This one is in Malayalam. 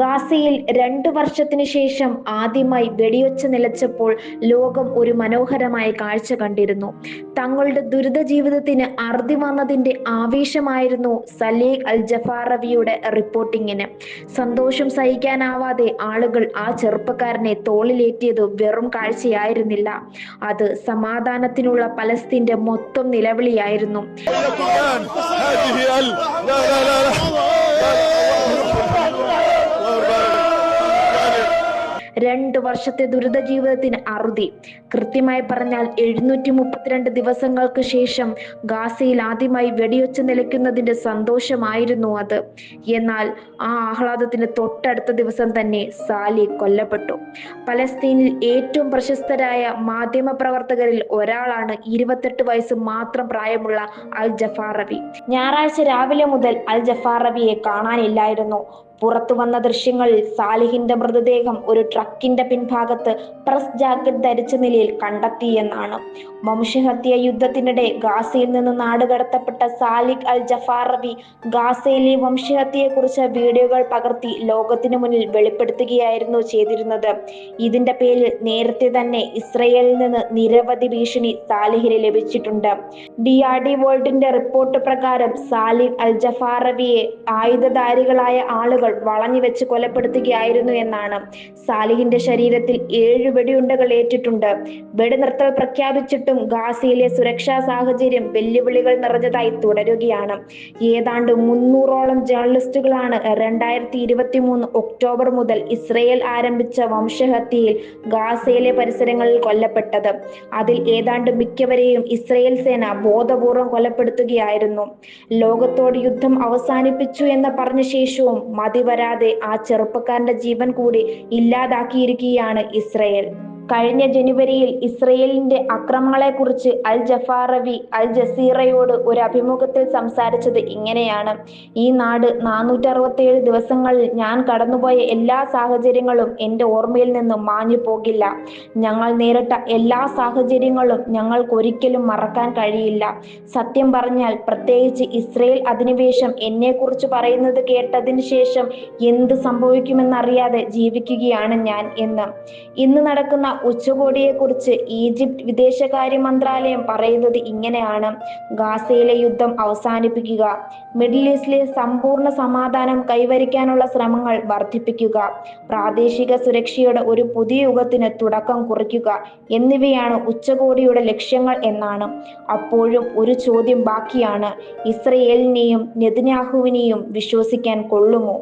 ഗാസയിൽ രണ്ടു വർഷത്തിനു ശേഷം ആദ്യമായി വെടിയൊച്ച നിലച്ചപ്പോൾ ലോകം ഒരു മനോഹരമായ കാഴ്ച കണ്ടിരുന്നു. തങ്ങളുടെ ദുരിത ജീവിതത്തിന് അറുതി വന്നതിന്റെ ആവേശമായിരുന്നു സലീഖ് അൽ ജഫാറവിയുടെ റിപ്പോർട്ടിങ്ങിന്. സന്തോഷം സഹിക്കാനാവാതെ ആളുകൾ ആ ചെറുപ്പക്കാരനെ തോളിലേറ്റിയത് വെറും കാഴ്ചയായിരുന്നില്ല. അത് സമാധാനത്തിനുള്ള പലസ്തീന്റെ മൊത്തം നിലവിളിയായിരുന്നു. രണ്ട് വർഷത്തെ ദുരിത ജീവിതത്തിന് അറുതി. കൃത്യമായി പറഞ്ഞാൽ എഴുന്നൂറ്റി മുപ്പത്തിരണ്ട് ദിവസങ്ങൾക്ക് ശേഷം ഗാസയിൽ ആദ്യമായി വെടിയൊച്ച നിലയ്ക്കുന്നതിന്റെ സന്തോഷമായിരുന്നു അത്. എന്നാൽ ആ ആഹ്ലാദത്തിന് തൊട്ടടുത്ത ദിവസം തന്നെ സാലി കൊല്ലപ്പെട്ടു. പലസ്തീനിൽ ഏറ്റവും പ്രശസ്തരായ മാധ്യമ പ്രവർത്തകരിൽ ഒരാളാണ് ഇരുപത്തെട്ട് വയസ്സ് മാത്രം പ്രായമുള്ള അൽ ജഫാർ ജഫാറബി ഞായറാഴ്ച രാവിലെ മുതൽ അൽ ജഫാർ ജഫാറബിയെ കാണാനില്ലായിരുന്നു. പുറത്തു വന്ന ദൃശ്യങ്ങളിൽ സാലിഹിന്റെ മൃതദേഹം ഒരു ട്രക്കിന്റെ പിൻഭാഗത്ത് പ്രസ് ജാക്കറ്റ് ധരിച്ച നിലയിൽ കണ്ടെത്തിയെന്നാണ് വംശഹത്യ യുദ്ധത്തിനിടെ ഗാസയിൽ നിന്ന് നാടുകടത്തപ്പെട്ട സാലിഖ് അൽ ജഫാറബി ഗാസയിലെ വംശഹത്യയെക്കുറിച്ച് വീഡിയോകൾ പകർത്തി ലോകത്തിനു മുന്നിൽ വെളിപ്പെടുത്തുകയായിരുന്നു ചെയ്തിരുന്നത്. ഇതിന്റെ പേരിൽ നേരത്തെ തന്നെ ഇസ്രയേലിൽ നിന്ന് നിരവധി ഭീഷണി സാലിഹിന് ലഭിച്ചിട്ടുണ്ട്. ഡി ആർ ഡി വേൾഡിന്റെ റിപ്പോർട്ട് പ്രകാരം സാലിഖ് അൽ ജഫാറബിയെ ആയുധധാരികളായ ആളുകൾ വളഞ്ഞു വെച്ച് കൊലപ്പെടുത്തുകയായിരുന്നു എന്നാണ്. സാലിഹിന്റെ ശരീരത്തിൽ ഏഴ് വെടിയുണ്ടകൾ ഏറ്റിട്ടുണ്ട്. വെടിനിർത്തൽ പ്രഖ്യാപിച്ചിട്ടും ഗാസയിലെ സുരക്ഷാ സാഹചര്യം വെല്ലുവിളികൾ നിറഞ്ഞതായി തുടരുകയാണ്. ഏതാണ്ട് മുന്നൂറോളം ജേർണലിസ്റ്റുകളാണ് രണ്ടായിരത്തി ഇരുപത്തി മൂന്ന് ഒക്ടോബർ മുതൽ ഇസ്രയേൽ ആരംഭിച്ച വംശഹത്യയിൽ ഗാസയിലെ പരിസരങ്ങളിൽ കൊല്ലപ്പെട്ടത്. അതിൽ ഏതാണ്ട് മിക്കവരെയും ഇസ്രയേൽ സേന ബോധപൂർവം കൊലപ്പെടുത്തുകയായിരുന്നു. ലോകത്തോട് യുദ്ധം അവസാനിപ്പിച്ചു എന്ന് പറഞ്ഞ ശേഷവും മതിവരാതെ ആ ചെറുപ്പക്കാരന്റെ ജീവൻ കൂടി ഇല്ലാതാക്കിയിരിക്കുകയാണ് ഇസ്രയേൽ. കഴിഞ്ഞ ജനുവരിയിൽ ഇസ്രയേലിന്റെ അക്രമങ്ങളെക്കുറിച്ച് അൽ ജഫാറവി അൽ ജസീറയോട് ഒരു അഭിമുഖത്തിൽ സംസാരിച്ചത് ഇങ്ങനെയാണ്. ഈ നാട് നാനൂറ്റി അറുപത്തേഴ് ദിവസങ്ങളിൽ ഞാൻ കടന്നുപോയ എല്ലാ സാഹചര്യങ്ങളും എന്റെ ഓർമ്മയിൽ നിന്നും മാഞ്ഞു പോകില്ല. ഞങ്ങൾ നേരിട്ട എല്ലാ സാഹചര്യങ്ങളും ഞങ്ങൾക്ക് ഒരിക്കലും മറക്കാൻ കഴിയില്ല. സത്യം പറഞ്ഞാൽ പ്രത്യേകിച്ച് ഇസ്രയേൽ അധിനിവേശം എന്നെക്കുറിച്ച് പറയുന്നത് കേട്ടതിന് ശേഷം എന്ത് സംഭവിക്കുമെന്നറിയാതെ ജീവിക്കുകയാണ് ഞാൻ എന്ന്. ഇന്ന് നടക്കുന്ന ഉച്ചകോടിയെക്കുറിച്ച് ഈജിപ്ത് വിദേശകാര്യ മന്ത്രാലയം പറയുന്നത് ഇങ്ങനെയാണ്. ഗാസയിലെ യുദ്ധം അവസാനിപ്പിക്കുക. മിഡിൽ ഈസ്റ്റിലെ സമ്പൂർണ സമാധാനം കൈവരിക്കാനുള്ള ശ്രമങ്ങൾ വർദ്ധിപ്പിക്കുക. പ്രാദേശിക സുരക്ഷയുടെ ഒരു പുതിയ യുഗത്തിന് തുടക്കം കുറിക്കുക എന്നിവയാണ് ഉച്ചകോടിയുടെ ലക്ഷ്യങ്ങൾ എന്നാണ്. അപ്പോഴും ഒരു ചോദ്യം ബാക്കിയാണ്. ഇസ്രയേലിനെയും നെതിനാഹുവിനെയും വിശ്വസിക്കാൻ കൊള്ളുമോ?